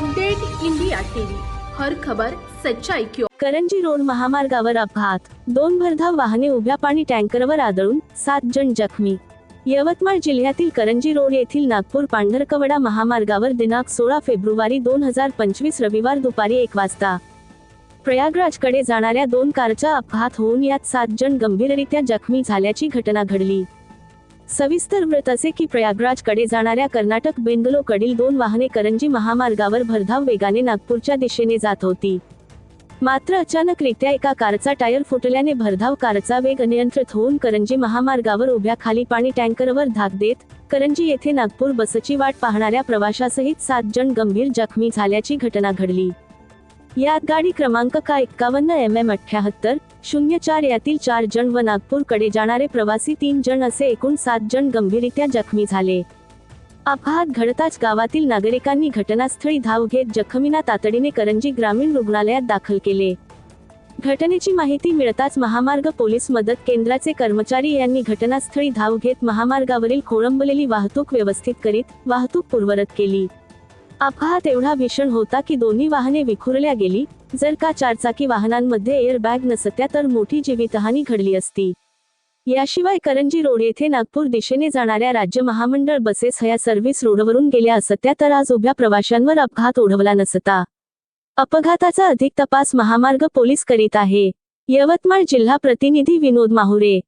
Update India TV. हर खबर सच्चाई क्यों करंजी रोड महामार्गावर अपघात. दोन भरधाव वाहने उभ्या पाणी टँकरवर आदळून सात जण जखमी. यवतमाळ जिल्ह्यातील करंजी रोड येथील नागपूर पांढरकवडा महामार्गावर दिनांक सोळा फेब्रुवारी दोन हजार पंचवीस रविवार दुपारी एक वाजता. प्रयागराजकडे जाणाऱ्या दोन कारचा अपघात होऊन यात सात जण गंभीररित्या जखमी झाल्याची घटना घडली. सविस्तर व्रत असे की प्रयागराजकडे जाणाऱ्या कर्नाटक बेंगलोकडील दोन वाहने करंजी महामार्गावर भरधाव वेगाने नागपूरच्या दिशेने जात होती. मात्र अचानकरित्या एका कारचा टायर फुटल्याने भरधाव कारचा वेग अनियंत्रित होऊन करंजी महामार्गावर उभ्या खाली पाणी टँकरवर धाक देत करंजी येथे नागपूर बसची वाट पाहणाऱ्या प्रवाशासहित सात जण गंभीर जखमी झाल्याची घटना घडली. यात गाडी क्रमांक का एक्कावन्न एम एम अठ्याहत्तर शून्य चार यातील चार जण व नागपूरकडे जाणारे प्रवासी तीन जण असे एकूण सात जण गंभीररित्या जखमी झाले. अपघात घडताच गावातील नागरिकांनी घटनास्थळी धाव घेत जखमींना तातडीने करंजी ग्रामीण रुग्णालयात दाखल केले. घटनेची माहिती मिळताच महामार्ग पोलीस मदत केंद्राचे कर्मचारी यांनी घटनास्थळी धाव घेत महामार्गावरील खोळंबलेली वाहतूक व्यवस्थित करीत वाहतूक पूर्वरत केली. अपघात एवढा भीषण होता की दोन्ही वाहने विखुरल्या गेली. जर का चारचाकी वाहनांमध्ये एअरबॅग नसत्या तर मोठी जीवितहानी घडली असती. याशिवाय करंजी रोड येथे नागपूर दिशेने जाणाऱ्या राज्य महामंडळ बसेस ह्या सर्व्हिस रोडवरून गेल्या असत्या तर आज उभ्या प्रवाशांवर अपघात ओढवला नसता. अपघाताचा अधिक तपास महामार्ग पोलीस करीत आहे. यवतमाळ जिल्हा प्रतिनिधी विनोद माहुरे.